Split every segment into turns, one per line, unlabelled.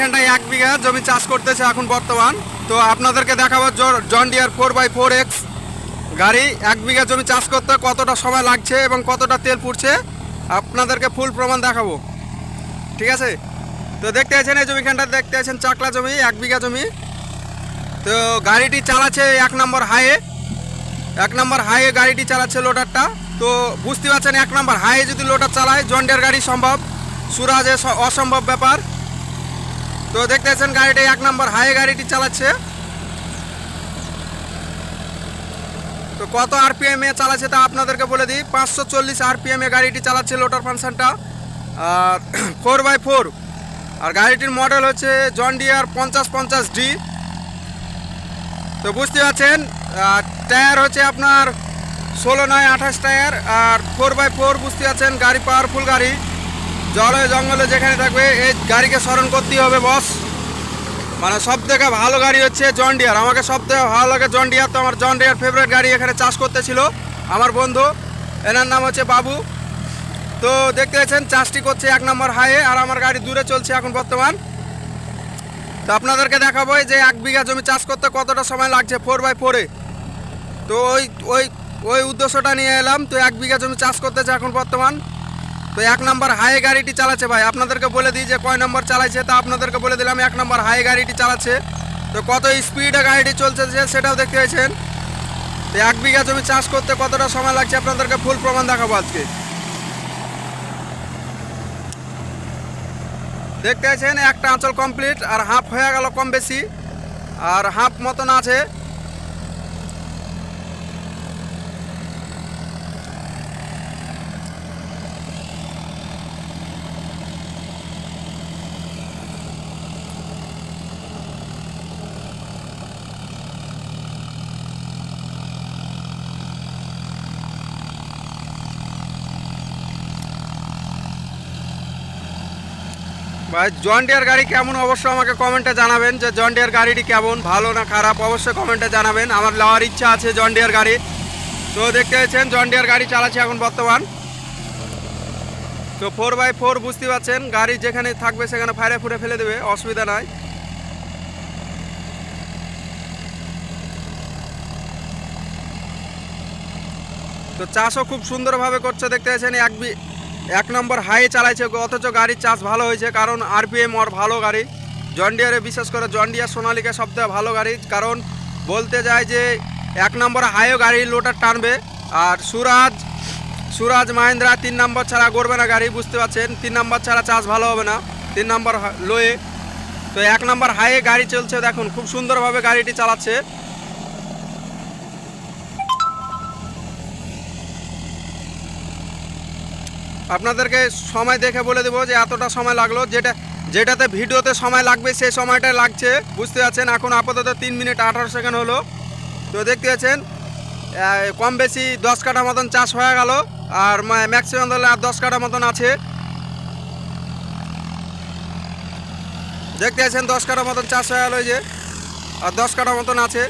এখানটায় এক বিঘা জমি চাষ করতেছে এখন বর্তমান। তো আপনাদেরকে দেখাবো John Deere four by four X গাড়ি। এক বিঘা জমি চাষ করতে কতটা সময় লাগছে এবং কতটা তেল পুড়ছে, আপনাদেরকে ফুল প্রমাণ দেখাবো। ঠিক আছে? তো দেখতে আছেন এই জমিখানটা, দেখতে আছেন চাকলা জমি, এক বিঘা জমি। তো গাড়িটি চালাচ্ছে এক নম্বর হাইয়ে। এক নম্বর হাইয়ে গাড়িটি চালাচ্ছে লোডারটা। তো বুঝতে পারছেন, এক নম্বর হাইয়ে যদি লোডার চালায় জন্ডের গাড়ি সম্ভব। সুরাজে অসম্ভব ব্যাপার। তো দেখতে পাচ্ছেন গাড়িটি এক নম্বর হাই গাড়িটি চালাচ্ছে। তো কত আরপিএম এ চালাচ্ছে তা আপনাদেরকে বলে দিই। পাঁচশো চল্লিশ আরপিএম এ গাড়িটি চালাচ্ছে লোটার ফাংশনটা আর ফোর বাই ফোর আর গাড়িটির মডেল হচ্ছে জন ডিয়ার পঞ্চাশ পঞ্চাশ ডি তো বুঝতে পারছেন টায়ার হচ্ছে আপনার ষোলো নয় আঠাশ টায়ার আর ফোর বাই ফোর বুঝতে পারছেন, গাড়ি পাওয়ারফুল গাড়ি। জলে জঙ্গলে যেখানে থাকবে, এই গাড়িকে স্মরণ করতেই হবে বস মানে সব থেকে ভালো গাড়ি হচ্ছে জন ডিয়ার আমাকে সব থেকে ভালো লাগে জন ডিয়ার তো আমার জন ডিয়ার ফেভারিট গাড়ি এখানে চাষ করতেছিল আমার বন্ধু। এনার নাম হচ্ছে বাবু। তো দেখতে পাচ্ছেন, চাষটি করছে এক নম্বর হাইয়ে আর আমার গাড়ি দূরে চলছে এখন বর্তমান। তো আপনাদেরকে দেখাবো যে এক বিঘা জমি চাষ করতে কতটা সময় লাগছে ফোর বাই ফোরে তো ওই ওই ওই উদ্দেশ্যটা নিয়ে এলাম। তো এক বিঘা জমি চাষ করতেছে এখন বর্তমান। তো এক নম্বর হাই গাড়িটি চালাচ্ছে ভাই। আপনাদেরকে বলে দিই যে কয় নম্বর চালাচ্ছে তা আপনাদেরকে বলে দিলাম, এক নম্বর হাই গাড়িটি চালাচ্ছে। তো কত স্পিডে গাড়িটি চলছে সেটাও দেখতে পেয়েছেন তো এক বিঘা জমি চাষ করতে কতটা সময় লাগছে আপনাদেরকে ফুল প্রমাণ দেখাবো আজকে। দেখতে পাচ্ছেন, একটা আঁচল কমপ্লিট আর হাফ হয়ে গেল কম বেশি। আর হাফ মতন আছে। জন ডিয়ার গাড়ি কেমন? অবশ্যই আমাকে কমেন্টে জানাবেন যে জন ডিয়ার গাড়িটি কেমন, ভালো না খারাপ? অবশ্যই কমেন্টে জানাবেন। আমার নেওয়ার ইচ্ছা আছে জন ডিয়ার গাড়ি। তো দেখতে পাচ্ছেন জন ডিয়ার গাড়ি চালাচ্ছে এখন বর্তমান। তো ফোর বাই ফোর বুঝতে পারছেন, গাড়ি যেখানে থাকবে সেখানে ফাইরে ফুরে ফেলে দেবে, অসুবিধা নাই। তো চাষও খুব সুন্দরভাবে করছে, দেখতে পাচ্ছেন, এক এক নম্বর হাই চালাইছে, অথচ গাড়ির চাষ ভালো হয়েছে, কারণ আরপিএম ওর ভালো গাড়ি। জন্ডিয়ারে বিশেষ করে জন্ডিয়ার সোনালিকা সবথেকে ভালো গাড়ি, কারণ বলতে যায় যে এক নম্বর হাইও গাড়ি লোটার টানবে, আর সুরাজ সুরাজ মাহিন্দ্রা তিন নম্বর ছাড়া করবে না গাড়ি, বুঝতে পারছেন? তিন নম্বর ছাড়া চাষ ভালো হবে না, তিন নম্বর লোয়ে। তো এক নম্বর হাইয়ে গাড়ি চলছে, দেখুন, খুব সুন্দরভাবে গাড়িটি চালাচ্ছে। আপনাদেরকে সময় দেখে বলে দেবো যে এতটা সময় লাগল। যেটা যেটাতে ভিডিওতে সময় লাগবে, সেই সময়টা লাগছে। বুঝতে পারছেন? এখন আপাতত তিন মিনিট আঠারো সেকেন্ড হলো। তো দেখতে পাচ্ছেন কম বেশি দশ কাঠা মতন চাষ হয়ে গেল। আর ম্যাক্সিমাম ধরলে আর দশ কাঠা মতন আছে। দেখতে পাচ্ছেন, দশ কাঠা মতন চাষ হয়ে গেল যে। আর দশ কাঠা মতন আছে।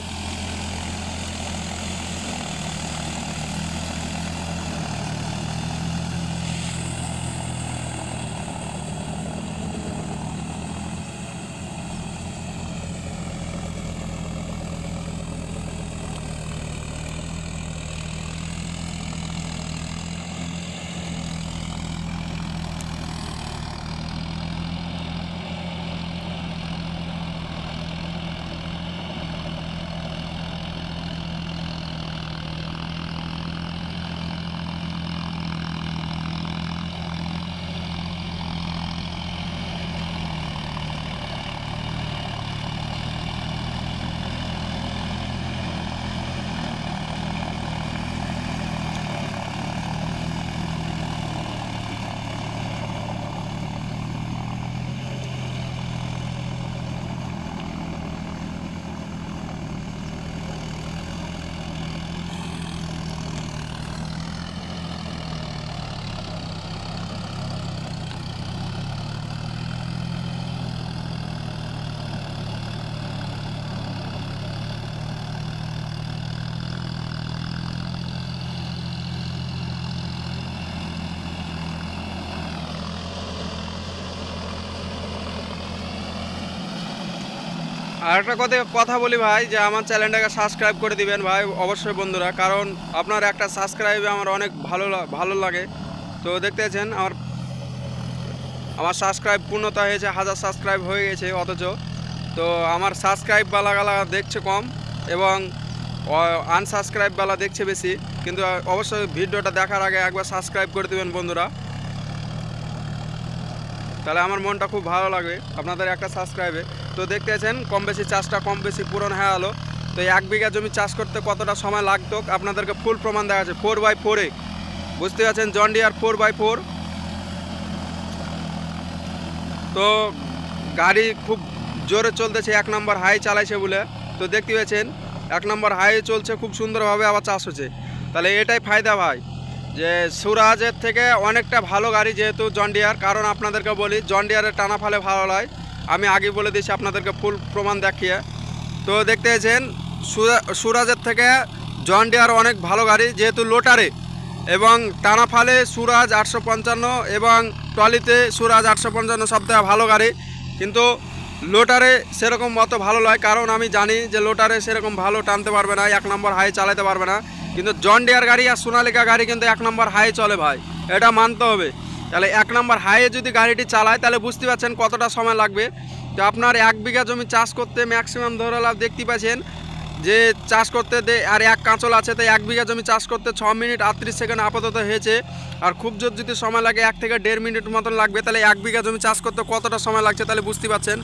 আর একটা কথা কথা বলি ভাই, যে আমার চ্যানেলটাকে সাবস্ক্রাইব করে দিবেন ভাই, অবশ্যই বন্ধুরা, কারণ আপনার একটা সাবস্ক্রাইবে আমার অনেক ভালো ভালো লাগে। তো দেখতে পাচ্ছেন আমার আমার সাবস্ক্রাইব পূর্ণতা হয়েছে, হাজার সাবস্ক্রাইব হয়ে গেছে অথচ। তো আমার সাবস্ক্রাইব বালা দেখছে কম এবং আনসাবস্ক্রাইব বালা দেখছে বেশি। কিন্তু অবশ্যই ভিডিওটা দেখার আগে একবার সাবস্ক্রাইব করে দেবেন বন্ধুরা। তাহলে আমার মনটা খুব ভালো লাগবে আপনাদের একটা সাবস্ক্রাইবে তো দেখতে আছেন কম বেশি চাষটা কম বেশি পূরণ হয়ে গেলো তো এক বিঘা জমি চাষ করতে কতটা সময় লাগতো? আপনাদেরকে ফুল প্রমাণ দেখা যাচ্ছে ফোর বাই ফোরে বুঝতে পারছেন? জন্ডিয়ার ফোর বাই ফোর তো গাড়ি খুব জোরে চলতেছে, এক নম্বর হাই চালাইছে বলে। তো দেখতে পাচ্ছেন, এক নম্বর হাই চলছে, খুব সুন্দরভাবে আবার চাষ হচ্ছে। তাহলে এটাই ফায়দা ভাই। যে সুরাজের থেকে অনেকটা ভালো গাড়ি যেহেতু জন্ডিয়ার কারণ আপনাদেরকে বলি জন্ডিয়ারের টানা ফালে ভালো হয় আমি আগে বলে দিয়েছি আপনাদেরকে ফুল প্রমাণ দেখিয়ে। তো দেখতে পেয়েছেন সুরা- সুরাজের থেকে জন্ডিয়ার অনেক ভালো গাড়ি, যেহেতু লোটারে এবং টানা ফালে সুরাজ আটশো পঞ্চান্ন এবং ট্রলিতে সুরাজ আটশো পঞ্চান্ন সবথেকে ভালো গাড়ি। কিন্তু লোটারে সেরকম অত ভালো নয়, কারণ আমি জানি যে লোটারে সেরকম ভালো টানতে পারবে না, এক নম্বর হাই চালাতে পারবে না। কিন্তু জন ডিয়ার গাড়ি আর সোনালিকা গাড়ি কিন্তু এক নম্বর হাই চলে ভাই। এটা মানতে হবে। তাহলে এক নম্বর হাইয়ে যদি গাড়িটি চালায়, তাহলে বুঝতে পারছেন কতটা সময় লাগবে। তো আপনার এক বিঘা জমি চাষ করতে ম্যাক্সিমাম ধরে লাভ দেখতে পাচ্ছেন যে চাষ করতে দে, আর এক কাঁচল আছে তো এক বিঘা জমি চাষ করতে ছ মিনিট আটত্রিশ সেকেন্ড আপাতত হয়েছে। আর খুব জোর যদি সময় লাগে, এক থেকে দেড় মিনিট মতন লাগবে, তাহলে এক বিঘা জমি চাষ করতে কতটা সময় লাগছে তাহলে বুঝতে পারছেন।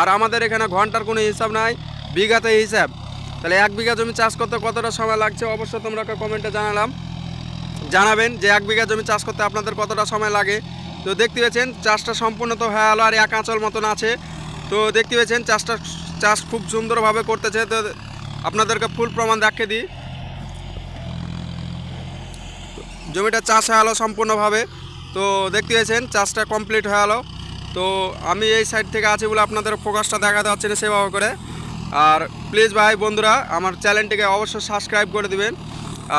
আর আমাদের এখানে ঘণ্টার কোনো হিসাব নাই, বিঘাতে হিসাব। তাহলে এক বিঘা জমি চাষ করতে কতটা সময় লাগছে? অবশ্যই তোমরা কমেন্টে জানালাম। জানাবেন যে এক বিঘা জমি চাষ করতে আপনাদের কতটা সময় লাগে। তো দেখতে পেয়েছেন, চাষটা সম্পূর্ণ তো হয়ে গেলো আর এক আঁচল মতন আছে। তো দেখতে পেয়েছেন, চাষটা চাষ খুব সুন্দরভাবে করতেছে। তো আপনাদেরকে ফুল প্রমাণ দেখিয়ে দিই। জমিটা চাষ হয়ে গেলো সম্পূর্ণভাবে। তো দেখতে পেয়েছেন, চাষটা কমপ্লিট হয়ে গেলো তো আমি এই সাইড থেকে আছি বলে আপনাদের ফোকাসটা দেখাতে পারছি না সেভাবে করে। আর প্লিজ ভাই, বন্ধুরা, আমার চ্যানেলটিকে অবশ্যই সাবস্ক্রাইব করে দিবেন।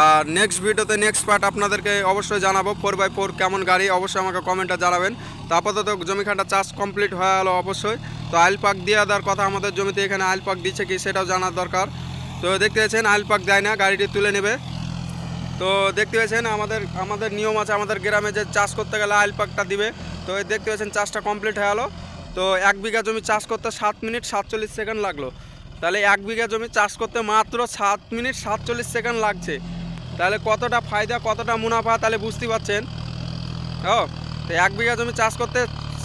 আর নেক্সট ভিডিওতে নেক্সট পার্ট আপনাদেরকে অবশ্যই জানাব ফোর বাই ফোর কেমন গাড়ি, অবশ্যই আমাকে কমেন্টে জানাবেন। তো আপাতত জমিখানটা চাষ কমপ্লিট হয়ে গেলো অবশ্যই। তো আইল পাক দিয়ে দেওয়ার কথা আমাদের জমিতে এখানে আইল পাক দিচ্ছে কি সেটাও জানার দরকার। তো দেখতে পেয়েছেন আইল পাক দেয় না, গাড়িটি তুলে নেবে। তো দেখতে পেয়েছেন আমাদের আমাদের নিয়ম আছে, আমাদের গ্রামে যে চাষ করতে গেলে আইল পাকটা দিবে। তো দেখতে পেয়েছেন চাষটা কমপ্লিট হয়ে গেলো। তো এক বিঘা জমি চাষ করতে সাত মিনিট সাতচল্লিশ সেকেন্ড লাগল। তাহলে এক বিঘা জমি চাষ করতে মাত্র সাত মিনিট সাতচল্লিশ সেকেন্ড লাগছে। তাহলে কতটা ফায়দা, কতটা মুনাফা তাহলে বুঝতে পারছেন? ও, তো এক বিঘা জমি চাষ করতে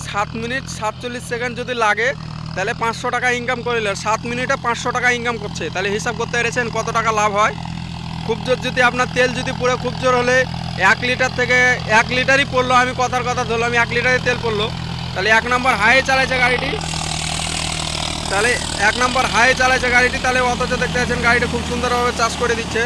সাত মিনিট সাতচল্লিশ সেকেন্ড যদি লাগে, তাহলে পাঁচশো টাকা ইনকাম করিলে সাত মিনিটে পাঁচশো টাকা ইনকাম করছে। তাহলে হিসাব করতে পেরেছেন কত টাকা লাভ হয়? খুব জোর যদি আপনার তেল যদি পুরো খুব জোর হলে এক লিটার থেকে এক লিটারই পড়ল। আমি কথার কথা ধরলাম, এক লিটারই তেল পড়ল। তাহলে এক নম্বর হাই চালাইছে গাড়িটি। তাহলে এক নম্বর হাই চালাইছে গাড়িটি, তাহলে অথচ দেখতে পাচ্ছেন গাড়িটি খুব সুন্দরভাবে চাষ করে দিচ্ছে।